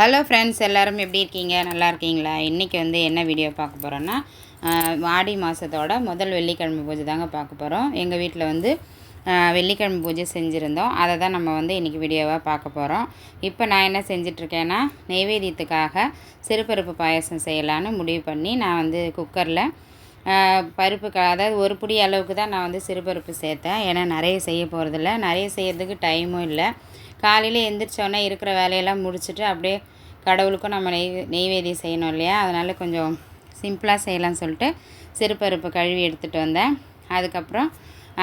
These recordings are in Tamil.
ஹலோ ஃப்ரெண்ட்ஸ் எல்லோரும் எப்படி இருக்கீங்க? நல்லா இருக்கீங்களா? இன்றைக்கி வந்து என்ன வீடியோ பார்க்க போகிறோன்னா ஆடி மாதத்தோட முதல் வெள்ளிக்கிழமை பூஜை தாங்க பார்க்க போகிறோம் எங்கள் வீட்டில் வந்து வெள்ளிக்கிழமை பூஜை செஞ்சுருந்தோம். அதை தான் நம்ம வந்து இன்றைக்கி வீடியோவாக பார்க்க போகிறோம் இப்போ நான் என்ன செஞ்சிட்ருக்கேன்னா நெய்வேதியத்துக்காக சிறுபருப்பு பாயசம் செய்யலான்னு முடிவு பண்ணி நான் வந்து குக்கரில் பருப்பு க அதாவது ஒரு பிடி அளவுக்கு தான் நான் வந்து சிறுபருப்பு சேர்த்தேன். ஏன்னா நிறைய செய்ய போகிறதில்ல நிறைய செய்யறதுக்கு டைமும் இல்லை. காலையில் எழுந்திரிச்சோன்னே இருக்கிற வேலையெல்லாம் முடிச்சுட்டு அப்படியே கடவுளுக்கும் நம்ம நெய் நெய்வேதியம் செய்யணும் இல்லையா? அதனால் கொஞ்சம் சிம்பிளாக செய்யலாம்னு சொல்லிட்டு சிறுபருப்பு கழுவி எடுத்துகிட்டு வந்தேன். அதுக்கப்புறம்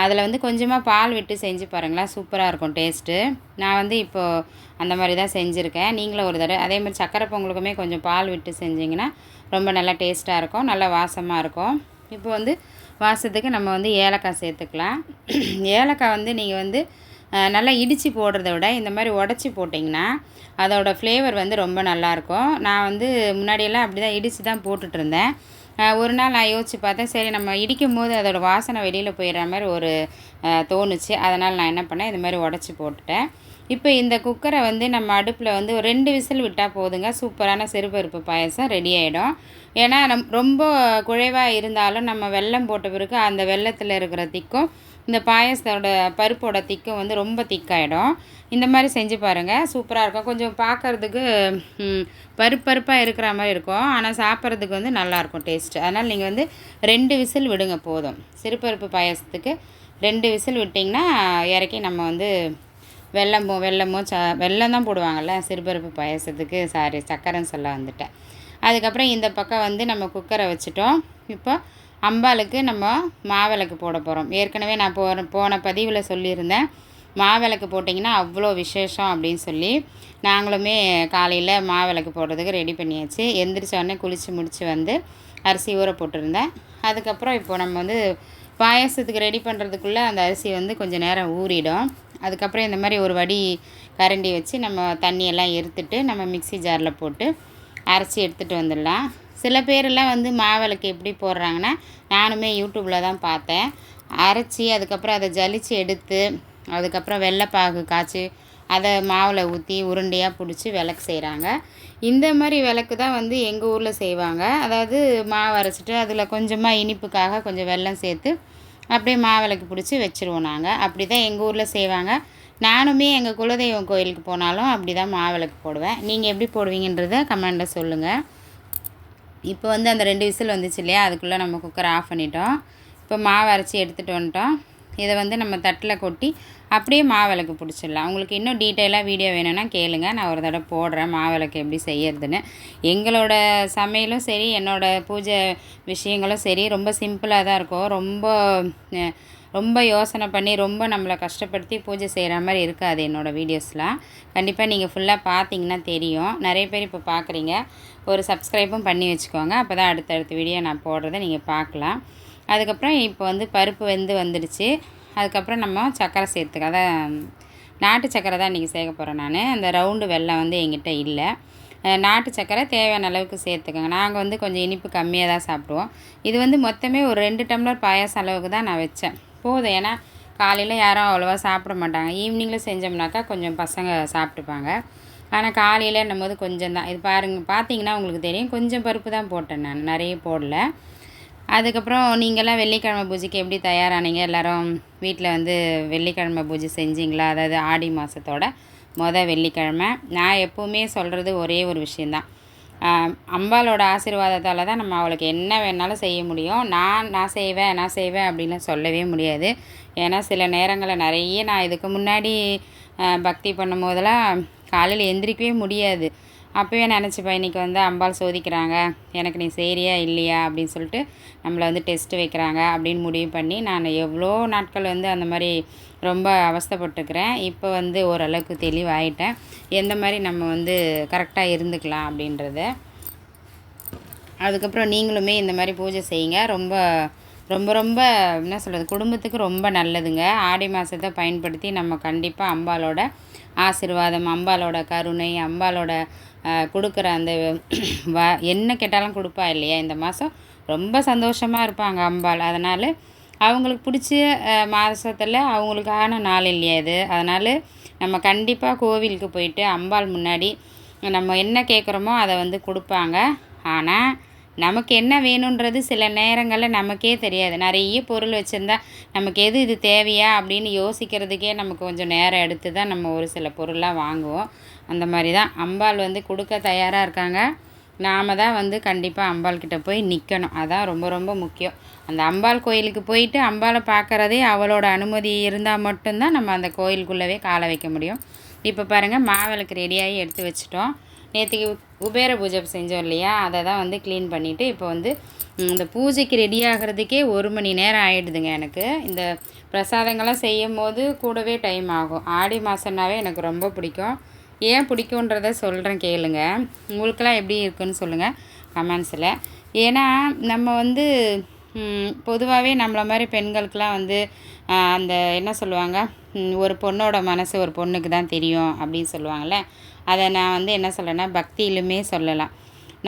அதில் வந்து கொஞ்சமாக பால் விட்டு செஞ்சு பாருங்களேன் சூப்பராக இருக்கும் டேஸ்ட்டு. நான் வந்து இப்போது அந்த மாதிரி தான் செஞ்சுருக்கேன். நீங்களும் ஒரு தடவை அதே மாதிரி சக்கரை பொங்கலுக்குமே கொஞ்சம் பால் விட்டு செஞ்சிங்கன்னா ரொம்ப நல்லா டேஸ்ட்டாக இருக்கும் நல்லா வாசமாக இருக்கும். இப்போ வந்து வாசத்துக்கு நம்ம வந்து ஏலக்காய் சேர்த்துக்கலாம். ஏலக்காய் வந்து நீங்கள் வந்து நல்லா இடித்து போடுறத விட இந்த மாதிரி உடச்சி போட்டிங்கன்னா அதோடய ஃப்ளேவர் வந்து ரொம்ப நல்லாயிருக்கும். நான் வந்து முன்னாடியெல்லாம் அப்படி தான் இடித்து தான் போட்டுட்ருந்தேன் ஒரு நாள் நான் யோசித்து பார்த்தேன் சரி நம்ம இடிக்கும் போது அதோடய வாசனை வெளியில் போயிடுற மாதிரி ஒரு தோணுச்சு. அதனால் நான் என்ன பண்ணேன் இது மாதிரி உடச்சி போட்டுட்டேன். இப்போ இந்த குக்கரை வந்து நம்ம அடுப்பில் வந்து ஒரு ரெண்டு விசில் விட்டால் போதுங்க. சூப்பரான சிறுபருப்பு பாயசம் ரெடி ஆகிடும் ஏன்னா நம் ரொம்ப குழைவாக இருந்தாலும் நம்ம வெல்லம் போட்ட பிறகு அந்த வெள்ளத்தில் இருக்கிற திக்கும் இந்த பாயசத்தோட பருப்போட திக்கும் வந்து ரொம்ப திக்காயிடும். இந்த மாதிரி செஞ்சு பாருங்கள் சூப்பராக இருக்கும். கொஞ்சம் பார்க்கறதுக்கு பருப்பருப்பாக பருப்பு பருப்பாக இருக்கிற மாதிரி இருக்கும். ஆனால் சாப்பிட்றதுக்கு வந்து நல்லாயிருக்கும் டேஸ்ட்டு அதனால் நீங்கள் வந்து ரெண்டு விசில் விடுங்க போதும். சிறுபருப்பு பாயசத்துக்கு ரெண்டு விசில் விட்டிங்கன்னா இறக்கி நம்ம வந்து வெல்லமோ வெள்ளமோ ச வெல்லம் தான் போடுவாங்கள்ல சிறுபருப்பு பாயசத்துக்கு சாரி சக்கரைன்னு சொல்ல வந்துட்டேன். அதுக்கப்புறம் இந்த பக்கம் வந்து நம்ம குக்கரை வச்சுட்டோம். இப்போ அம்பாளுக்கு நம்ம மாவிளக்கு போட போகிறோம் ஏற்கனவே நான் போ போன பதிவில் சொல்லியிருந்தேன். மாவிளக்கு போட்டிங்கன்னா அவ்வளோ விசேஷம் அப்படின்னு சொல்லி நாங்களுமே காலையில் மாவிளக்கு போடுறதுக்கு ரெடி பண்ணியாச்சு. எந்திரிச்சோடனே குளித்து முடித்து வந்து அரிசி ஊற போட்டிருந்தேன். அதுக்கப்புறம் இப்போ நம்ம வந்து பாயாசத்துக்கு ரெடி பண்ணுறதுக்குள்ளே அந்த அரிசி வந்து கொஞ்சம் நேரம் ஊறிடும். அதுக்கப்புறம் இந்த மாதிரி ஒரு வடி கரண்டி வச்சு நம்ம தண்ணியெல்லாம் எடுத்துட்டு நம்ம மிக்ஸி ஜாரில் போட்டு அரைச்சி எடுத்துகிட்டு வந்துடலாம். சில பேரெல்லாம் வந்து மாவிளக்கு எப்படி போடுறாங்கன்னா நானுமே யூடியூப்பில் தான் பார்த்தேன். அரைச்சி அதுக்கப்புறம் அதை ஜலித்து எடுத்து அதுக்கப்புறம் வெள்ளைப்பாகு காய்ச்சி அதை மாவில் ஊற்றி உருண்டையாக பிடிச்சி விளக்கு செய்கிறாங்க இந்த மாதிரி விளக்கு தான் வந்து எங்கள் ஊரில் செய்வாங்க. அதாவது மாவு அரைச்சிட்டு அதில் கொஞ்சமாக இனிப்புக்காக கொஞ்சம் வெல்லம் சேர்த்து அப்படியே மாவிளக்கு பிடிச்சி வச்சுருவோம் நாங்கள் அப்படி தான் எங்கள் ஊரில் செய்வாங்க. நானுமே எங்கள் குலதெய்வம் கோயிலுக்கு போனாலும் அப்படி தான் மாவிளக்கு போடுவேன். நீங்கள் எப்படி போடுவீங்கன்றத கமெண்டில் சொல்லுங்கள் இப்போ வந்து அந்த ரெண்டு விசில் வந்துச்சு இல்லையா? அதுக்குள்ளே நம்ம குக்கரை ஆஃப் பண்ணிட்டோம். இப்போ மாவு அரைச்சி எடுத்துகிட்டு வந்துட்டோம். இதை வந்து நம்ம தட்டில் கொட்டி அப்படியே மாவிளக்கு பிடிச்சிடலாம். உங்களுக்கு இன்னும் டீட்டெயிலாக வீடியோ வேணும்னா கேளுங்க. நான் ஒரு தடவை போடுறேன் மாவிளக்கு எப்படி செய்யறதுன்னு. எங்களோட சமையலும் சரி என்னோட பூஜை விஷயங்களும் சரி ரொம்ப சிம்பிளாக தான் இருக்கும். ரொம்ப ரொம்ப யோசனை பண்ணி ரொம்ப நம்மளை கஷ்டப்படுத்தி பூஜை செய்கிற மாதிரி இருக்காது என்னோடய வீடியோஸ்லாம் கண்டிப்பாக நீங்கள் ஃபுல்லாக பார்த்தீங்கன்னா தெரியும். நிறைய பேர் இப்போ பார்க்குறீங்க. ஒரு சப்ஸ்கிரைபும் பண்ணி வச்சுக்கோங்க. அப்போ தான் அடுத்தடுத்த வீடியோ நான் போடுறதை நீங்கள் பார்க்கலாம். அதுக்கப்புறம் இப்போ வந்து பருப்பு வெந்து வந்துடுச்சு. அதுக்கப்புறம் நம்ம சர்க்கரை சேர்த்துக்க அதான் நாட்டு சக்கரை தான் இன்றைக்கி சேர்க்க போகிறேன் நான். அந்த ரவுண்டு வெள்ளம் வந்து எங்கிட்ட இல்லை. நாட்டு சக்கரை தேவையான அளவுக்கு சேர்த்துக்கோங்க. நாங்கள் வந்து கொஞ்சம் இனிப்பு கம்மியாக தான் சாப்பிடுவோம். இது வந்து மொத்தமே ஒரு ரெண்டு டம்ளர் பாயாசம் அளவுக்கு தான் நான் வச்சேன். போதும். ஏன்னா காலையில் யாரும் அவ்வளோவா சாப்பிட மாட்டாங்க. ஈவினிங்கில் செஞ்சோம்னாக்கா கொஞ்சம் பசங்க சாப்பிட்டுப்பாங்க. ஆனால் காலையில் போது கொஞ்சம் தான் இது பாருங்க பார்த்தீங்கன்னா உங்களுக்கு தெரியும். கொஞ்சம் பருப்பு தான் போட்டேன் நான். நிறைய போடல. அதுக்கப்புறம் நீங்கள்லாம் வெள்ளிக்கிழமை பூஜைக்கு எப்படி தயாரானீங்க? எல்லோரும் வீட்டில் வந்து வெள்ளிக்கிழமை பூஜை செஞ்சீங்களா? அதாவது ஆடி மாதத்தோட மொதல் வெள்ளிக்கிழமை. நான் எப்போவுமே சொல்கிறது ஒரே ஒரு விஷயந்தான் அம்பாலோட ஆசீர்வாதத்தால் தான் நம்ம அவளுக்கு என்ன வேணாலும் செய்ய முடியும். நான் நான் செய்வேன் நான் செய்வேன் அப்படின்னு சொல்லவே முடியாது. ஏன்னா சில நேரங்களில் நிறைய நான் இதுக்கு முன்னாடி பக்தி பண்ணும் போதெல்லாம் காலையில் எந்திரிக்கவே முடியாது. அப்போவே நினச்சிப்பேன் இன்றைக்கி வந்து அம்பாள் சோதிக்கிறாங்க. எனக்கு நீ சரியா இல்லையா? அப்படின்னு சொல்லிட்டு நம்மளை வந்து டெஸ்ட்டு வைக்கிறாங்க அப்படின்னு முடிவு பண்ணி நான் எவ்வளோ நாட்கள் வந்து அந்த மாதிரி ரொம்ப அவஸ்தைப்பட்டுக்கிறேன் இப்போ வந்து ஓரளவுக்கு தெளிவாயிட்டேன். எந்த மாதிரி நம்ம வந்து கரெக்டாக இருந்துக்கலாம் அப்படின்றத. அதுக்கப்புறம் நீங்களுமே இந்த மாதிரி பூஜை செய்யுங்க. ரொம்ப ரொம்ப ரொம்ப என்ன சொல்கிறது குடும்பத்துக்கு ரொம்ப நல்லதுங்க. ஆடி மாதத்தை பயன்படுத்தி நம்ம கண்டிப்பாக அம்பாலோட ஆசீர்வாதம் அம்பாலோட கருணை அம்பாலோட கொடுக்குற அந்த வ என்ன கேட்டாலும் கொடுப்பா இல்லையா? இந்த மாதம் ரொம்ப சந்தோஷமாக இருப்பாங்க அம்பாள். அதனால் அவங்களுக்கு பிடிச்ச மாதத்தில் அவங்களுக்கான நாள் இல்லையா இது? அதனால் நம்ம கண்டிப்பாக கோவிலுக்கு போயிட்டு அம்பாள் முன்னாடி நம்ம என்ன கேட்குறோமோ அதை வந்து கொடுப்பாங்க. ஆனால் நமக்கு என்ன வேணுன்றது சில நேரங்களில் நமக்கே தெரியாது. நிறைய பொருள் வச்சுருந்தா நமக்கு எது இது தேவையா அப்படின்னு யோசிக்கிறதுக்கே நமக்கு கொஞ்சம் நேரம் எடுத்து தான் நம்ம ஒரு சில பொருளாக வாங்குவோம். அந்த மாதிரி தான். அம்பாள் வந்து கொடுக்க தயாராக இருக்காங்க. நாம் தான் வந்து கண்டிப்பாக அம்பாள் கிட்ட போய் நிற்கணும் அதான் ரொம்ப ரொம்ப முக்கியம். அந்த அம்பாள் கோயிலுக்கு போயிட்டு அம்பாளை பார்க்குறதே அவளோட அனுமதி இருந்தால் மட்டும்தான் நம்ம அந்த கோயிலுக்குள்ளவே காலை வைக்க முடியும். இப்போ பாருங்கள் மாவிளக்கு ரெடியாகி எடுத்து வச்சிட்டோம். நேற்றுக்கு குபேர பூஜை செஞ்சோம் இல்லையா? அதை தான் வந்து க்ளீன் பண்ணிவிட்டு இப்போ வந்து இந்த பூஜைக்கு ரெடி ஆகிறதுக்கே ஒரு மணி நேரம் ஆகிடுதுங்க எனக்கு. இந்த பிரசாதங்கள்லாம் செய்யும் போது கூடவே டைம் ஆகும். ஆடி மாதம்னாவே எனக்கு ரொம்ப பிடிக்கும். ஏன் பிடிக்குன்றத சொல்கிறேன் கேளுங்க. உங்களுக்கெல்லாம் எப்படி இருக்குன்னு சொல்லுங்கள் கமெண்ட்ஸில் ஏன்னா நம்ம வந்து பொதுவாகவே நம்மளை மாதிரி பெண்களுக்கெலாம் வந்து அந்த என்ன சொல்லுவாங்க? ஒரு பொண்ணோட மனசு ஒரு பொண்ணுக்கு தான் தெரியும் அப்படின்னு சொல்லுவாங்கள்ல அதை நான் வந்து என்ன சொல்கிறேன்னா பக்தியிலுமே சொல்லலாம்.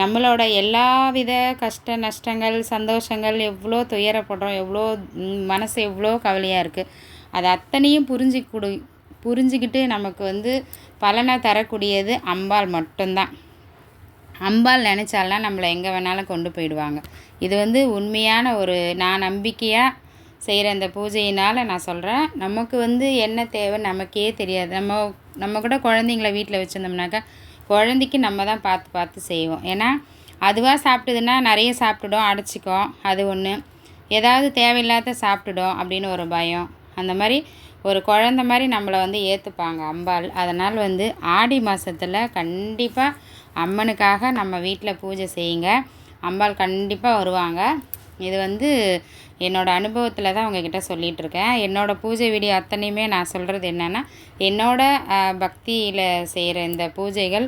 நம்மளோட எல்லா வித கஷ்ட நஷ்டங்கள் சந்தோஷங்கள் எவ்வளோ துயரப்படுறோம் எவ்வளோ மனசு எவ்வளோ கவலையாக இருக்குது அது அத்தனையும் புரிஞ்சு கொடு புரிஞ்சுக்கிட்டு நமக்கு வந்து பலனை தரக்கூடியது அம்பாள் மட்டும்தான். அம்பாள் நினச்சாலாம் நம்மளை எங்கே வேணாலும் கொண்டு போயிடுவாங்க. இது வந்து உண்மையான ஒரு நான் நம்பிக்கையாக செய்கிற இந்த பூஜையினால் நான் சொல்கிறேன் நமக்கு வந்து என்ன தேவை நமக்கே தெரியாது. நம்ம நம்ம கூட குழந்தைங்கள வீட்டில் வச்சுருந்தோம்னாக்கா குழந்தைக்கு நம்ம தான் பார்த்து பார்த்து செய்வோம். ஏன்னா அதுவாக சாப்பிட்டுதுன்னா நிறைய சாப்பிட்டுடும் அடைச்சிக்கும் அது ஒன்று ஏதாவது தேவையில்லாத சாப்பிட்டுடும் அப்படின்னு ஒரு பயம். அந்த மாதிரி ஒரு குழந்த மாதிரி நம்மளை வந்து ஏற்றுப்பாங்க அம்பாள். அதனால் வந்து ஆடி மாதத்தில் கண்டிப்பாக அம்மனுக்காக நம்ம வீட்டில் பூஜை செய்யுங்க. அம்பாள் கண்டிப்பாக வருவாங்க. இது வந்து என்னோடய அனுபவத்தில் தான் உங்ககிட்ட சொல்லிகிட்ருக்கேன் என்னோடய பூஜை வீடியோ அத்தனையுமே நான் சொல்கிறது என்னென்னா என்னோடய பக்தியில் செய்கிற இந்த பூஜைகள்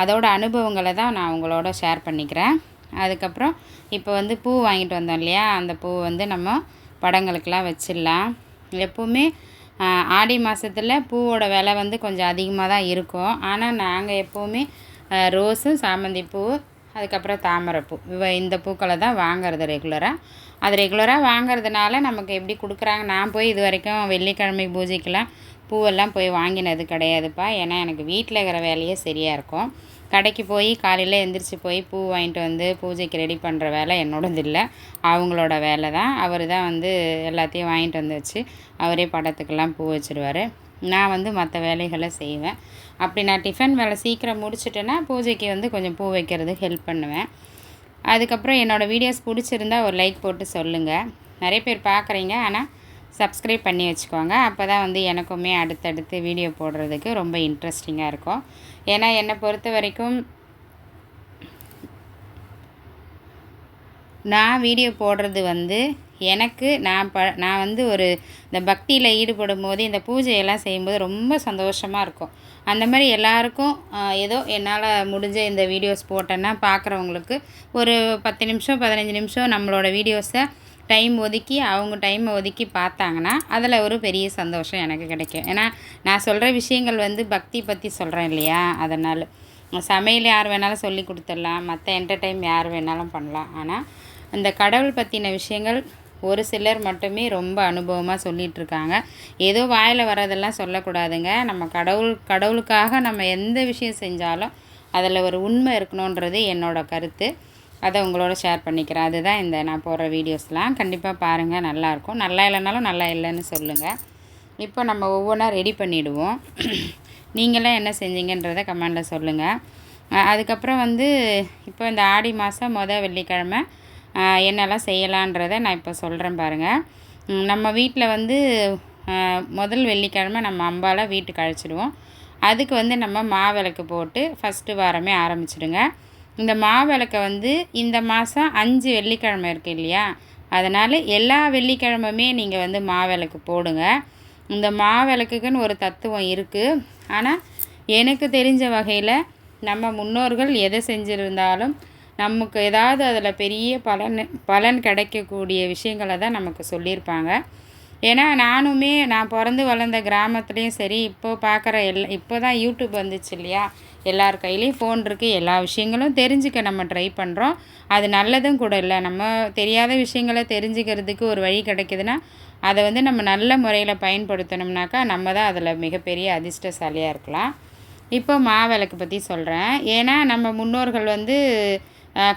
அதோடய அனுபவங்களை தான் நான் உங்களோட ஷேர் பண்ணிக்கிறேன். அதுக்கப்புறம் இப்போ வந்து பூ வாங்கிட்டு வந்தோம் இல்லையா? அந்த பூ வந்து நம்ம படங்களுக்கெலாம் வச்சிடலாம். எப்போவுமே ஆடி மாதத்தில் பூவோட விலை வந்து கொஞ்சம் அதிகமாக தான் இருக்கும். ஆனால் நாங்கள் எப்போவுமே ரோஸும் சாமந்தி பூ அதுக்கப்புறம் தாமரைப்பூ இவ இந்த பூக்களை தான் வாங்குறது ரெகுலராக அது ரெகுலராக வாங்குறதுனால நமக்கு எப்படி கொடுக்குறாங்க? நான் போய் இது வரைக்கும் வெள்ளிக்கிழமை பூஜைக்கெலாம் பூவெல்லாம் போய் வாங்கினது கிடையாதுப்பா. ஏன்னா எனக்கு வீட்டில் இருக்கிற வேலையே சரியாக இருக்கும். கடைக்கு போய் காலையில் எழுந்திரிச்சி போய் பூ வாங்கிட்டு வந்து பூஜைக்கு ரெடி பண்ணுற வேலை என்னோடது இல்லை. அவங்களோட வேலை தான். அவர் தான் வந்து எல்லாத்தையும் வாங்கிட்டு வந்து வச்சு அவரே படத்துக்கெல்லாம் பூ வச்சுருவார். நான் வந்து மற்ற வேலைகளை செய்வேன். அப்படி நான் டிஃபன் வேலை சீக்கிரம் முடிச்சிட்டேன்னா பூஜைக்கு வந்து கொஞ்சம் பூ வைக்கிறதுக்கு ஹெல்ப் பண்ணுவேன். அதுக்கப்புறம் என்னோடய வீடியோஸ் பிடிச்சிருந்தா ஒரு லைக் போட்டு சொல்லுங்கள் நிறைய பேர் பார்க்குறீங்க ஆனால் சப்ஸ்கிரைப் பண்ணி வச்சுக்கோங்க. அப்போ தான் வந்து எனக்குமே அடுத்தடுத்து வீடியோ போடுறதுக்கு ரொம்ப இன்ட்ரெஸ்டிங்காக இருக்கும். ஏன்னா என்னை பொறுத்த வரைக்கும் நான் வீடியோ போடுறது வந்து எனக்கு நான் ப நான் வந்து ஒரு இந்த பக்தியில் ஈடுபடும் போது இந்த பூஜையெல்லாம் செய்யும்போது ரொம்ப சந்தோஷமாக இருக்கும். அந்த மாதிரி எல்லாருக்கும் ஏதோ என்னால் முடிஞ்ச இந்த வீடியோஸ் போட்டேன்னா பார்க்குறவங்களுக்கு ஒரு பத்து நிமிஷம் பதினஞ்சு நிமிஷம் நம்மளோட வீடியோஸை டைம் ஒதுக்கி அவங்க டைமை ஒதுக்கி பார்த்தாங்கன்னா அதில் ஒரு பெரிய சந்தோஷம் எனக்கு கிடைக்கும். ஏன்னா நான் சொல்கிற விஷயங்கள் வந்து பக்தி பற்றி சொல்கிறேன் இல்லையா? அதனால். சமையல் யார் வேணாலும் சொல்லி கொடுத்துடலாம். மற்ற என்டர்டைம் யார் வேணாலும் பண்ணலாம். ஆனால் இந்த கடவுள் பற்றின விஷயங்கள் ஒரு சிலர் மட்டுமே ரொம்ப அனுபவமாக சொல்லிகிட்ருக்காங்க ஏதோ வாயில் வரதெல்லாம் சொல்லக்கூடாதுங்க. நம்ம கடவுள் கடவுளுக்காக நம்ம எந்த விஷயம் செஞ்சாலும் அதில் ஒரு உண்மை இருக்கணுன்றது என்னோடய கருத்து. அதை உங்களோட ஷேர் பண்ணிக்கிறேன். அதுதான் இந்த நான் போடுற வீடியோஸ்லாம். கண்டிப்பாக பாருங்கள் நல்லாயிருக்கும். நல்லா இல்லைனாலும் நல்லா இல்லைன்னு சொல்லுங்கள் இப்போ நம்ம ஒவ்வொன்றா ரெடி பண்ணிவிடுவோம் நீங்களாம் என்ன செஞ்சீங்கன்றதை கமெண்டில் சொல்லுங்கள் அதுக்கப்புறம் வந்து இப்போ இந்த ஆடி மாதம் மொதல் வெள்ளிக்கிழமை என்னெல்லாம் செய்யலான்றதை நான் இப்போ சொல்கிறேன் பாருங்கள் நம்ம வீட்டில் வந்து முதல் வெள்ளிக்கிழமை நம்ம அம்பாவை வீட்டுக்கு அழைச்சிடுவோம். அதுக்கு வந்து நம்ம மாவிளக்கு போட்டு ஃபஸ்ட்டு வாரமே ஆரம்பிச்சிடுங்க. இந்த மாவிளக்கை வந்து இந்த மாதம் அஞ்சு வெள்ளிக்கிழமை இருக்குது இல்லையா? அதனால் எல்லா வெள்ளிக்கிழமையுமே நீங்கள் வந்து மாவிளக்கு போடுங்க. இந்த மாவிளக்குக்குன்னு ஒரு தத்துவம் இருக்குது ஆனால் எனக்கு தெரிஞ்ச வகையில் நம்ம முன்னோர்கள் எதை செஞ்சுருந்தாலும் நமக்கு ஏதாவது அதில் பெரிய பலன் பலன் கிடைக்கக்கூடிய விஷயங்களை தான் நமக்கு சொல்லியிருப்பாங்க. ஏன்னா நானுமே நான் பிறந்து வளர்ந்த கிராமத்துலேயும் சரி இப்போது பார்க்குற எல்லா இப்போ தான் யூடியூப் வந்துச்சு இல்லையா? எல்லார் கையிலையும் ஃபோன் இருக்குது எல்லா விஷயங்களும் தெரிஞ்சுக்க நம்ம ட்ரை பண்ணுறோம் அது நல்லதும் கூட இல்லை. நம்ம தெரியாத விஷயங்களை தெரிஞ்சுக்கிறதுக்கு ஒரு வழி கிடைக்குதுன்னா அதை வந்து நம்ம நல்ல முறையில் பயன்படுத்தணும்னாக்கா நம்ம தான் அதில் மிகப்பெரிய அதிர்ஷ்டசாலியாக இருக்கலாம். இப்போ மாவிளக்கு பற்றி சொல்கிறேன் ஏன்னா நம்ம முன்னோர்கள் வந்து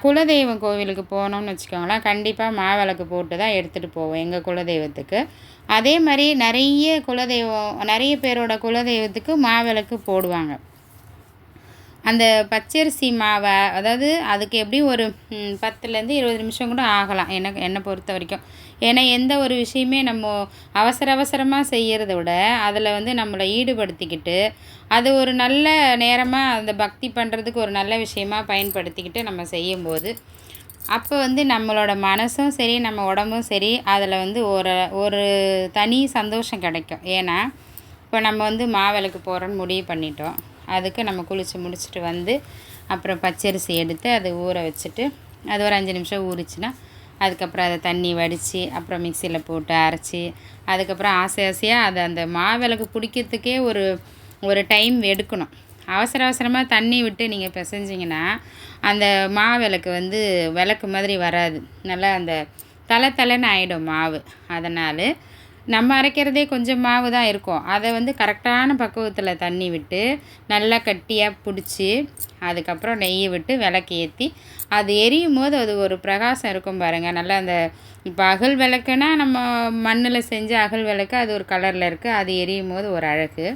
குலதெய்வம் கோவிலுக்கு போனோம்னு வச்சுக்கோங்களேன் கண்டிப்பாக மாவிளக்கு போட்டு தான் எடுத்துகிட்டு போவோம் எங்கள் குலதெய்வத்துக்கு. அதே மாதிரி நிறைய குலதெய்வம் நிறைய பேரோட குலதெய்வத்துக்கு மாவிளக்கு போடுவாங்க. அந்த பச்சரிசி மாவை அதாவது அதுக்கு எப்படி ஒரு பத்துலேருந்து இருபது நிமிஷம் கூட ஆகலாம். எனக்கு என்னை பொறுத்த வரைக்கும். ஏன்னா எந்த ஒரு விஷயமே நம்ம அவசர அவசரமாக செய்கிறத விட அதில் வந்து நம்மளை ஈடுபடுத்திக்கிட்டு அது ஒரு நல்ல நேரமாக அந்த பக்தி பண்ணுறதுக்கு ஒரு நல்ல விஷயமா பயன்படுத்திக்கிட்டு நம்ம செய்யும்போது அப்போ வந்து நம்மளோட மனசும் சரி நம்ம உடம்பும் சரி அதில் வந்து ஒரு ஒரு தனி சந்தோஷம் கிடைக்கும். ஏன்னா இப்போ நம்ம வந்து மாவிளக்கு போகிறோன்னு முடிவு பண்ணிட்டோம். அதுக்கு நம்ம குளித்து முடிச்சுட்டு வந்து அப்புறம் பச்சரிசி எடுத்து அதை ஊற வச்சுட்டு அது ஒரு அஞ்சு நிமிஷம் ஊறிச்சுன்னா அதுக்கப்புறம் அதை தண்ணி வடித்து அப்புறம் மிக்சியில் போட்டு அரைச்சி அதுக்கப்புறம் ஆசை ஆசையாக அதை அந்த மாவிளக்கு பிடிக்கிறதுக்கே ஒரு ஒரு டைம் எடுக்கணும். அவசர அவசரமாக தண்ணி விட்டு நீங்கள் பிசைஞ்சிங்கன்னா அந்த மாவிளக்கு வந்து விளக்கு மாதிரி வராது. நல்லா அந்த தலை தலைன்னு ஆகிடும் மாவு. அதனால் நம்ம அரைக்கிறதே கொஞ்சம் மாவு தான் இருக்கும். அதை வந்து கரெக்டான பக்குவத்தில் தண்ணி விட்டு நல்லா கட்டியாக பிடிச்சி அதுக்கப்புறம் நெய்யை விட்டு விளக்கு ஏற்றி அது எரியும் போது அது ஒரு பிரகாசம் இருக்கும் பாருங்கள் நல்லா அந்த இப்போ அகல் விளக்குனா நம்ம மண்ணில் செஞ்ச அகல் விளக்கு அது ஒரு கலரில் இருக்குது அது எரியும் போது ஒரு அழகு.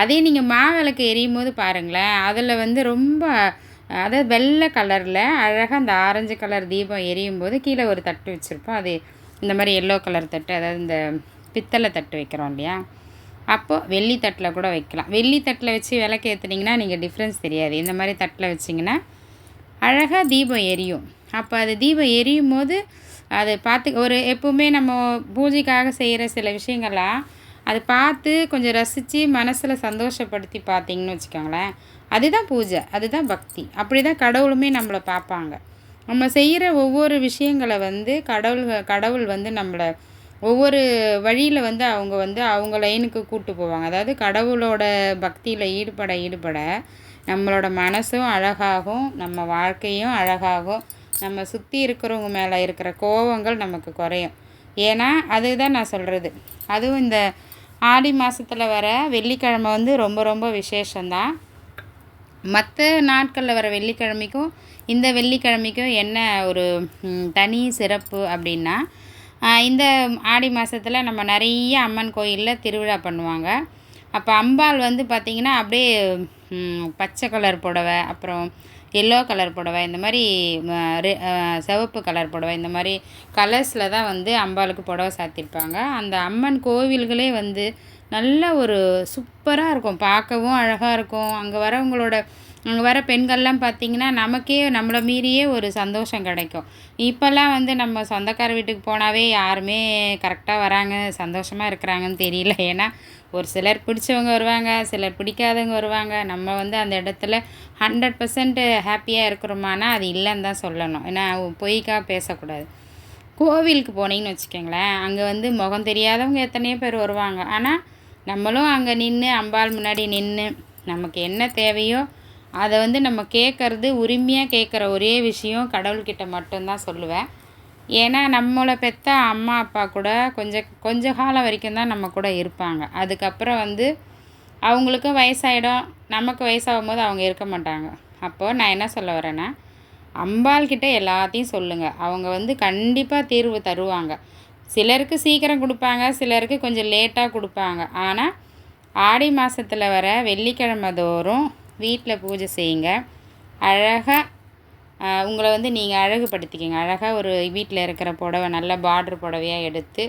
அதே நீங்கள் மாவிளக்கு எரியும் போது பாருங்களேன் அதில் வந்து ரொம்ப அதாவது வெள்ளை கலரில் அழகாக அந்த ஆரஞ்சு கலர் தீபம் எரியும் போது கீழே ஒரு தட்டு வச்சுருப்போம். அது இந்த மாதிரி எல்லோ கலர் தட்டு அதாவது இந்த பித்தளை தட்டு வைக்கிறோம் இல்லையா? அப்போது வெள்ளி தட்டில் கூட வைக்கலாம். வெள்ளி தட்டில் வச்சு விளக்கு ஏற்றுனீங்கன்னா நீங்கள் டிஃப்ரென்ஸ் தெரியாது. இந்த மாதிரி தட்டில் வச்சிங்கன்னா அழகாக தீபம் எரியும். அப்போ அது தீபம் எரியும் போது அது பார்த்து ஒரு எப்போவுமே நம்ம பூஜைக்காக செய்கிற சில விஷயங்கள்லாம் அதை பார்த்து கொஞ்சம் ரசித்து மனசில் சந்தோஷப்படுத்தி பார்த்தீங்கன்னு வச்சுக்கோங்களேன். அதுதான் பூஜை அதுதான் பக்தி. அப்படி தான் கடவுளுமே நம்மளை பார்ப்பாங்க. நம்ம செய்கிற ஒவ்வொரு விஷயங்களை வந்து கடவுள் கடவுள் வந்து நம்மளை ஒவ்வொரு வழியில் வந்து அவங்க வந்து அவங்க லைனுக்கு கூட்டு போவாங்க. அதாவது கடவுளோட பக்தியில் ஈடுபட ஈடுபட நம்மளோட மனசும் அழகாகும் நம்ம வாழ்க்கையும் அழகாகும். நம்ம சுற்றி இருக்கிறவங்க மேலே இருக்கிற கோபங்கள் நமக்கு குறையும். ஏன்னா அதுதான் நான் சொல்கிறது அதுவும் இந்த ஆடி மாதத்தில் வர வெள்ளிக்கிழமை வந்து ரொம்ப ரொம்ப விசேஷந்தான் மற்ற நாட்களில் வர வெள்ளிக்கிழமைக்கும் இந்த வெள்ளிக்கிழமைக்கும் என்ன ஒரு தனி சிறப்பு அப்படின்னா இந்த ஆடி மாதத்தில் நம்ம நிறைய அம்மன் கோயிலில் திருவிழா பண்ணுவாங்க. அப்போ அம்பாள் வந்து பார்த்திங்கன்னா அப்படியே பச்சை கலர் புடவை அப்புறம் எல்லோ கலர் புடவை இந்த மாதிரி சிவப்பு கலர் புடவை இந்த மாதிரி கலர்ஸில் தான் வந்து அம்பாளுக்கு புடவை சாத்தியிருப்பாங்க அந்த அம்மன் கோவில்களே வந்து நல்ல ஒரு சூப்பராக இருக்கும். பார்க்கவும் அழகாக இருக்கும். அங்கே வரவங்களோட அங்கே வர பெண்கள்லாம் பார்த்திங்கன்னா நமக்கே நம்மளை மீறியே ஒரு சந்தோஷம் கிடைக்கும். இப்போல்லாம் வந்து நம்ம சொந்தக்கார வீட்டுக்கு போனாவே யாருமே கரெக்டாக வராங்க சந்தோஷமாக இருக்கிறாங்கன்னு தெரியல. ஏன்னா ஒரு சிலர் பிடிச்சவங்க வருவாங்க சிலர் பிடிக்காதவங்க வருவாங்க. நம்ம வந்து அந்த இடத்துல ஹண்ட்ரட் பர்சன்ட் ஹாப்பியாக இருக்கிறோமானா அது இல்லைன்னு தான் சொல்லணும். ஏன்னா பொய்க்காக பேசக்கூடாது. கோவிலுக்கு போனீங்கன்னு வச்சுக்கோங்களேன் அங்கே வந்து முகம் தெரியாதவங்க எத்தனையோ பேர் வருவாங்க. ஆனால் நம்மளும் அங்கே நின்று அம்பாள் முன்னாடி நின்று நமக்கு என்ன தேவையோ அதை வந்து நம்ம கேட்குறது உரிமையாக கேட்குற ஒரே விஷயம் கடவுள்கிட்ட மட்டும்தான் சொல்லுவேன். ஏன்னா நம்மளை பெற்ற அம்மா அப்பா கூட கொஞ்சம் கொஞ்ச காலம் வரைக்கும் தான் நம்ம கூட இருப்பாங்க. அதுக்கப்புறம் வந்து அவங்களுக்கும் வயசாகிடும் நமக்கு வயசாகும் போது அவங்க இருக்க மாட்டாங்க. அப்போது நான் என்ன சொல்ல வரேன்னா அம்பாள்கிட்ட எல்லாத்தையும் சொல்லுங்கள் அவங்க வந்து கண்டிப்பாக தீர்வு தருவாங்க. சிலருக்கு சீக்கிரம் கொடுப்பாங்க சிலருக்கு கொஞ்சம் லேட்டாக கொடுப்பாங்க. ஆனால் ஆடி மாதத்தில் வர வெள்ளிக்கிழமை தோறும் வீட்டில் பூஜை செய்யுங்க. அழகாக உங்களை வந்து நீங்கள் அழகுபடுத்திக்கங்க. அழகாக ஒரு வீட்டில் இருக்கிற புடவை நல்ல பார்ட்ரு புடவையாக எடுத்து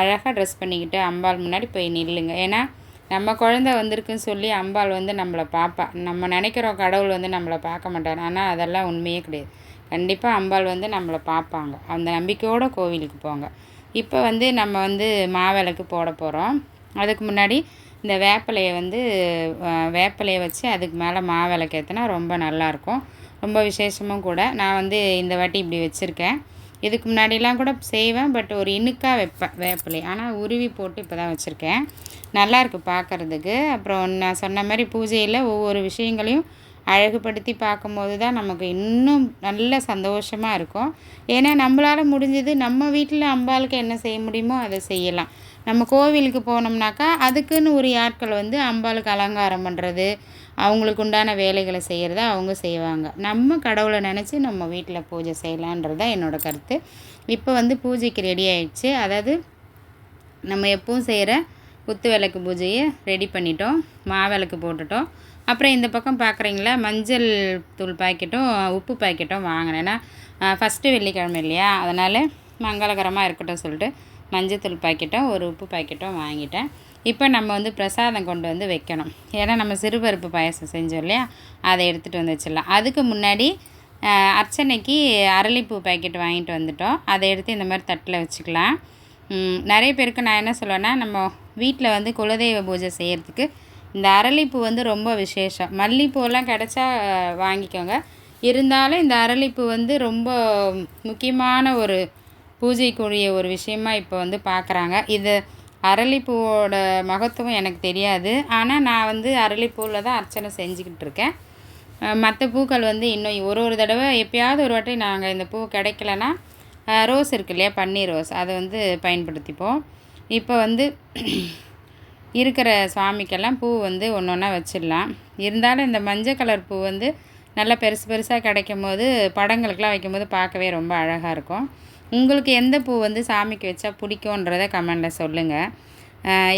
அழகாக ட்ரெஸ் பண்ணிக்கிட்டு அம்பாள் முன்னாடி போய் நில்லுங்க. ஏன்னா நம்ம குழந்த வந்திருக்குன்னு சொல்லி அம்பாள் வந்து நம்மளை பார்ப்பா நம்ம நினைக்கிறோம் கடவுள் வந்து நம்மளை பார்க்க மாட்டார். ஆனால் அதெல்லாம் உண்மையே கிடையாது. கண்டிப்பாக அம்பாள் வந்து நம்மளை பார்ப்பாங்க அந்த நம்பிக்கையோடு கோவிலுக்கு போங்க. இப்போ வந்து நம்ம வந்து மாவிளக்கு போட போகிறோம் அதுக்கு முன்னாடி இந்த வேப்பிலையை வந்து வேப்பிலையை வச்சு அதுக்கு மேலே மாவிளக்கு ஏற்றினா ரொம்ப நல்லாயிருக்கும் ரொம்ப விசேஷமும் கூட. நான் வந்து இந்த வாட்டி இப்படி வச்சுருக்கேன். இதுக்கு முன்னாடிலாம் கூட செய்வேன் பட் ஒரு இனுக்காக வைப்பேன் வேப்பிலை. ஆனால் உருவி போட்டு இப்போ தான் வச்சுருக்கேன் நல்லாயிருக்கு பார்க்குறதுக்கு அப்புறம் நான் சொன்ன மாதிரி பூஜையில் ஒவ்வொரு விஷயங்களையும் அழகுபடுத்தி பார்க்கும்போது தான் நமக்கு இன்னும் நல்ல சந்தோஷமாக இருக்கும். ஏன்னா நம்மளால் முடிஞ்சது நம்ம வீட்டில் அம்பாளுக்கு என்ன செய்ய முடியுமோ அதை செய்யலாம். நம்ம கோவிலுக்கு போனோம்னாக்கா அதுக்குன்னு ஒரு ஆட்கள் வந்து அம்பாளுக்கு அலங்காரம் பண்ணுறது அவங்களுக்கு உண்டான வேலைகளை செய்கிறத அவங்க செய்வாங்க. நம்ம கடவுளை நினச்சி நம்ம வீட்டில் பூஜை செய்யலான்றது தான் என்னோடய கருத்து. இப்போ வந்து பூஜைக்கு ரெடி ஆயிடுச்சு. அதாவது நம்ம எப்பவும் செய்கிற குத்து விளக்கு பூஜையை ரெடி பண்ணிட்டோம் மாவிளக்கு போட்டுட்டோம். அப்புறம் இந்த பக்கம் பார்க்குறீங்களா? மஞ்சள் தூள் பாக்கெட்டும் உப்பு பாக்கெட்டும் வாங்கினேன்னா ஃபஸ்ட்டு வெள்ளிக்கிழமை இல்லையா? அதனால் மங்களகரமாக இருக்கட்டும் சொல்லிட்டு மஞ்சள் தூள் பாக்கெட்டும் ஒரு உப்பு பாக்கெட்டும் வாங்கிட்டேன். இப்போ நம்ம வந்து பிரசாதம் கொண்டு வந்து வைக்கணும். ஏன்னா நம்ம சிறுபருப்பு பாயசம் செஞ்சோம் இல்லையா? அதை எடுத்துகிட்டு வந்து வச்சிடலாம். அதுக்கு முன்னாடி அர்ச்சனைக்கு அரளிப்பூ பாக்கெட் வாங்கிட்டு வந்துட்டோம். அதை எடுத்து இந்த மாதிரி தட்டில் வச்சுக்கலாம். நிறைய பேருக்கு நான் என்ன சொல்லுவேன்னா நம்ம வீட்டில் வந்து குலதெய்வ பூஜை செய்கிறதுக்கு இந்த அரளிப்பூ வந்து ரொம்ப விசேஷம். மல்லிப்பூலாம் கிடச்சா வாங்கிக்கோங்க. இருந்தாலும் இந்த அரளிப்பூ வந்து ரொம்ப முக்கியமான ஒரு பூஜைக்குரிய ஒரு விஷயமா இப்போ வந்து பார்க்குறாங்க இது அரளிப்பூவோட மகத்துவம் எனக்கு தெரியாது. ஆனால் நான் வந்து அரளிப்பூவில் தான் அர்ச்சனை செஞ்சுக்கிட்டு இருக்கேன். மற்ற பூக்கள் வந்து இன்னும் ஒரு ஒரு தடவை எப்பயாவது ஒரு வாட்டி நாங்கள் இந்த பூ கிடைக்கலன்னா ரோஸ் இருக்கு இல்லையா? பன்னீர் ரோஸ். அதை வந்து பயன்படுத்திப்போம். இப்போ வந்து இருக்கிற சுவாமிக்கெல்லாம் பூ வந்து ஒன்று ஒன்றா வச்சிடலாம். இருந்தாலும் இந்த மஞ்சள் கலர் பூ வந்து நல்லா பெருசு பெருசாக கிடைக்கும் போது படங்களுக்கெலாம் வைக்கும்போது பார்க்கவே ரொம்ப அழகாக இருக்கும். உங்களுக்கு எந்த பூ வந்து சாமிக்கு வச்சா பிடிக்குன்றதை கமெண்டில் சொல்லுங்கள்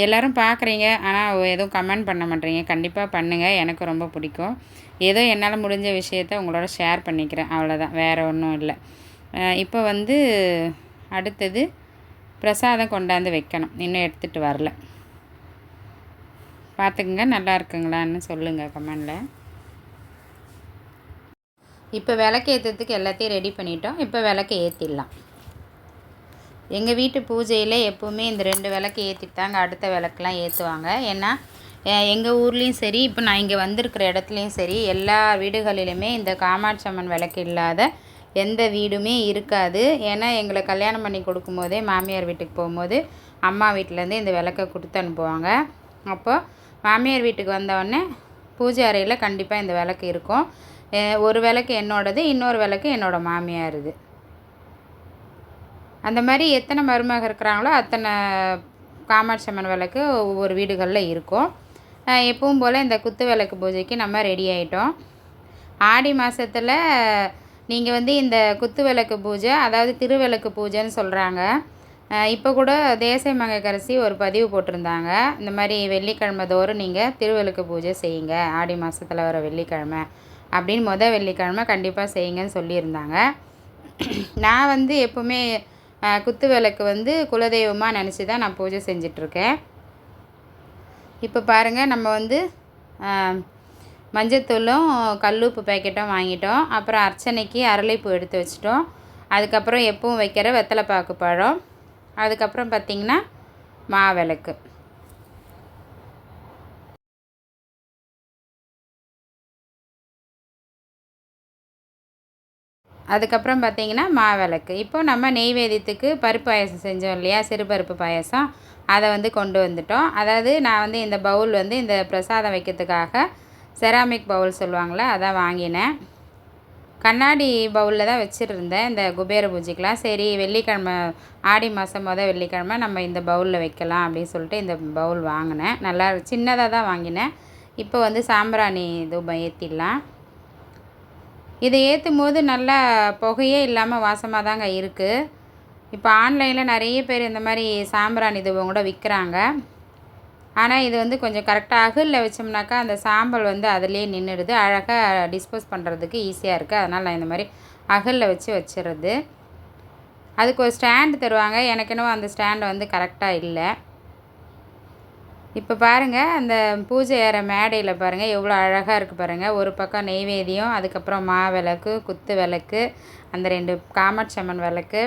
எல்லோரும் பார்க்குறீங்க ஆனால் எதுவும் கமெண்ட் பண்ண மாட்டேறீங்க கண்டிப்பாக பண்ணுங்கள் எனக்கு ரொம்ப பிடிக்கும். ஏதோ என்னால் முடிஞ்ச விஷயத்த உங்களோட ஷேர் பண்ணிக்கிறேன் அவ்வளோதான் வேறு ஒன்றும் இல்லை. இப்போ வந்து அடுத்தது பிரசாதம் கொண்டாந்து வைக்கணும் இன்னும் எடுத்துகிட்டு வரல. பார்த்துக்குங்க நல்லா இருக்குங்களான்னு சொல்லுங்கள் கமெண்டில். இப்போ விளக்கு ஏற்றுறதுக்கு எல்லாத்தையும் ரெடி பண்ணிட்டோம். இப்போ விளக்கு ஏற்றிடலாம் எங்கள் வீட்டு பூஜையில் எப்போவுமே இந்த ரெண்டு விளக்கு ஏற்றிட்டுதாங்க அடுத்த விளக்குலாம் ஏற்றுவாங்க ஏன்னா எங்கள் ஊர்லேயும் சரி இப்போ நான் இங்கே வந்திருக்கிற இடத்துலையும் சரி எல்லா வீடுகளிலுமே இந்த காமாட்சி அம்மன் விளக்கு இல்லாத எந்த வீடுமே இருக்காது. ஏன்னா எங்களை கல்யாணம் பண்ணி கொடுக்கும்போதே மாமியார் வீட்டுக்கு போகும்போது அம்மா வீட்டிலேருந்து இந்த விளக்கை கொடுத்து அனுப்புவாங்க. அப்போது மாமியார் வீட்டுக்கு வந்தவொடனே பூஜை அறையில் கண்டிப்பாக இந்த விளக்கு இருக்கும். ஒரு விளக்கு என்னோடது இன்னொரு விளக்கு என்னோடய மாமியாருது. அந்த மாதிரி எத்தனை மருமக இருக்கிறாங்களோ அத்தனை காமாட்சி அம்மன் விளக்கு ஒவ்வொரு வீடுகளில் இருக்கும். எப்பவும் போல் இந்த குத்து விளக்கு பூஜைக்கு நம்ம ரெடி ஆகிட்டோம் ஆடி மாதத்தில் நீங்கள் வந்து இந்த குத்து விளக்கு பூஜை அதாவது திருவிளக்கு பூஜைன்னு சொல்கிறாங்க இப்போ கூட தேசிய மங்கைக்கரசி ஒரு பதிவு போட்டிருந்தாங்க. இந்த மாதிரி வெள்ளிக்கிழமை தோறும் நீங்கள் திருவிளக்கு பூஜை செய்யுங்க. ஆடி மாதத்தில் வர வெள்ளிக்கிழமை அப்படின்னு மொதல் வெள்ளிக்கிழமை கண்டிப்பாக செய்யுங்கன்னு சொல்லியிருந்தாங்க. நான் வந்து எப்போவுமே குத்து விளக்கு வந்து குலதெய்வமாக நினச்சி தான் நான் பூஜை செஞ்சிட்ருக்கேன். இப்போ பாருங்கள் நம்ம வந்து மஞ்சத்தூளும் கல்லுப்பு பேக்கெட்டும் வாங்கிட்டோம். அப்புறம் அர்ச்சனைக்கு அரளிப்பூ எடுத்து வச்சிட்டோம். அதுக்கப்புறம் எப்பவும் வைக்கிற வெத்தலைப்பாக்கு பழம். அதுக்கப்புறம் பார்த்திங்கன்னா மாவிளக்கு. அதுக்கப்புறம் பார்த்திங்கன்னா மாவிளக்கு. இப்போ நம்ம நெய்வேதியத்துக்கு பருப்பு பாயசம் செஞ்சோம் இல்லையா? சிறுபருப்பு பாயசம். அதை வந்து கொண்டு வந்துட்டோம். அதாவது நான் வந்து இந்த பவுல் வந்து இந்த பிரசாதம் வைக்கிறதுக்காக செராமிக் பவுல் சொல்லுவாங்களே அதான் வாங்கினேன். கண்ணாடி பவுலில் தான் வச்சுருந்தேன். இந்த குபேர பூஜைக்கெலாம் சரி வெள்ளிக்கிழமை ஆடி மாதம் மொதல் வெள்ளிக்கிழமை நம்ம இந்த பவுலில் வைக்கலாம் அப்படின்னு சொல்லிட்டு இந்த பவுல் வாங்கினேன். நல்லா சின்னதாக தான் வாங்கினேன். இப்போ வந்து சாம்பிராணி தூபம் ஏற்றிடலாம் இதை ஏற்றும் போது நல்லா புகையே இல்லாமல் வாசமாக தாங்க இருக்குது இப்போ ஆன்லைனில் நிறைய பேர் இந்த மாதிரி சாம்பிராணி தூபம் கூட விற்கிறாங்க ஆனால் இது வந்து கொஞ்சம் கரெக்டாக அகலில் வச்சோம்னாக்கா அந்த சாம்பல் வந்து அதிலே நின்றுடுது அழகாக டிஸ்போஸ் பண்ணுறதுக்கு ஈஸியாக இருக்குது அதனால் நான் இந்த மாதிரி அகலில் வச்சு வச்சிடுறது அதுக்கு ஒரு ஸ்டாண்டு தருவாங்க. எனக்கு என்னவோ அந்த ஸ்டாண்டு வந்து கரெக்டாக இல்லை. இப்போ பாருங்கள் அந்த பூஜை ஏற மேடையில் பாருங்கள் எவ்வளோ அழகாக இருக்குது பாருங்கள் ஒரு பக்கம் நெய்வேதியம் அதுக்கப்புறம் மா விளக்கு குத்து விளக்கு அந்த ரெண்டு காமட்சம்மன் விளக்கு.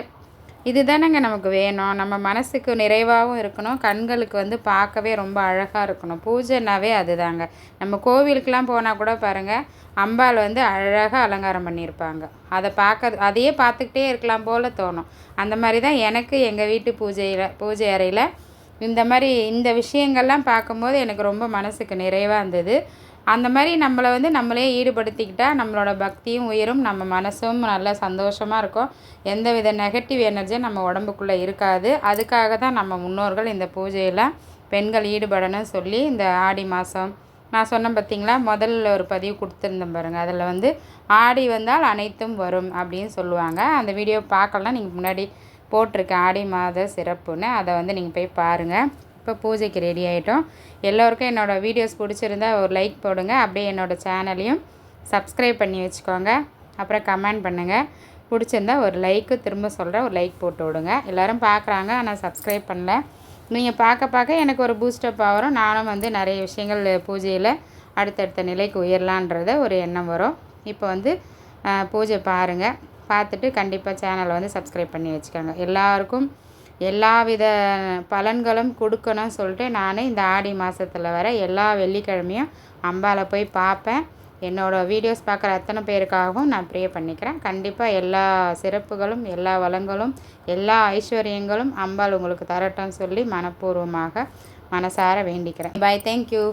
இது தானேங்க நமக்கு வேணும். நம்ம மனசுக்கு நிறைவாகவும் இருக்கணும். கண்களுக்கு வந்து பார்க்கவே ரொம்ப அழகாக இருக்கணும். பூஜைனாவே அதுதாங்க. நம்ம கோவிலுக்கெலாம் போனால் கூட பாருங்கள் அம்பாள் வந்து அழகாக அலங்காரம் பண்ணியிருப்பாங்க. அதை பார்க்க அதையே பார்த்துக்கிட்டே இருக்கலாம் போல் தோணும். அந்த மாதிரி தான் எனக்கு எங்கள் வீட்டு பூஜையில் பூஜை அறையில் இந்த மாதிரி இந்த விஷயங்கள்லாம் பார்க்கும்போது எனக்கு ரொம்ப மனசுக்கு நிறைவாக இருந்தது. அந்த மாதிரி நம்மளை வந்து நம்மளே ஈடுபடுத்திக்கிட்டால் நம்மளோட பக்தியும் உயரும் நம்ம மனசும் நல்லா சந்தோஷமாக இருக்கும். எந்த வித நெகட்டிவ் எனர்ஜியும் நம்ம உடம்புக்குள்ளே இருக்காது. அதுக்காக தான் நம்ம முன்னோர்கள் இந்த பூஜையில் பெண்கள் ஈடுபடணும்னு சொல்லி இந்த ஆடி மாதம் நான் சொன்னேன் பார்த்தீங்களா? முதல்ல ஒரு பதிவு கொடுத்துருந்தேன் பாருங்கள் அதில் வந்து ஆடி வந்தால் அனைத்தும் வரும் அப்படின்னு சொல்லுவாங்க. அந்த வீடியோ பார்க்கலாம். நீங்கள் முன்னாடி போட்டிருக்கேன் ஆடி மாத சிறப்புன்னு. அதை வந்து நீங்கள் போய் பாருங்கள் இப்போ பூஜைக்கு ரெடி ஆகிட்டோம் எல்லோருக்கும் என்னோடய வீடியோஸ் பிடிச்சிருந்தா ஒரு லைக் போடுங்க. அப்படியே என்னோடய சேனலையும் சப்ஸ்கிரைப் பண்ணி வச்சுக்கோங்க. அப்புறம் கமெண்ட் பண்ணுங்கள் பிடிச்சிருந்தா ஒரு லைக்கு திரும்ப சொல்கிறேன் ஒரு லைக் போட்டு விடுங்க. எல்லோரும் பார்க்குறாங்க ஆனால் சப்ஸ்கிரைப் பண்ணல. நீங்கள் பார்க்க பார்க்க எனக்கு ஒரு பூஸ்டப் வரும். நானும் வந்து நிறைய விஷயங்கள் பூஜையில் அடுத்தடுத்த நிலைக்கு உயரலான்றத ஒரு எண்ணம் வரும். இப்போ வந்து பூஜை பாருங்கள் பார்த்துட்டு கண்டிப்பாக சேனலை வந்து சப்ஸ்கிரைப் பண்ணி வச்சுக்கோங்க. எல்லாருக்கும் எல்லா வித பலன்களும் கொடுக்கணும்னு சொல்லிட்டு நான் இந்த ஆடி மாதத்தில் வர எல்லா வெள்ளிக்கிழமையும் அம்பாவில் போய் பார்ப்பேன் என்னோடய வீடியோஸ் பார்க்குற அத்தனை பேருக்காகவும் நான் ப்ரே பண்ணிக்கிறேன். கண்டிப்பாக எல்லா சிறப்புகளும் எல்லா வளங்களும் எல்லா ஐஸ்வர்யங்களும் அம்பாள் உங்களுக்கு தரட்டும்னு சொல்லி மனப்பூர்வமாக மனசார வேண்டிக்கிறேன். Bye thank you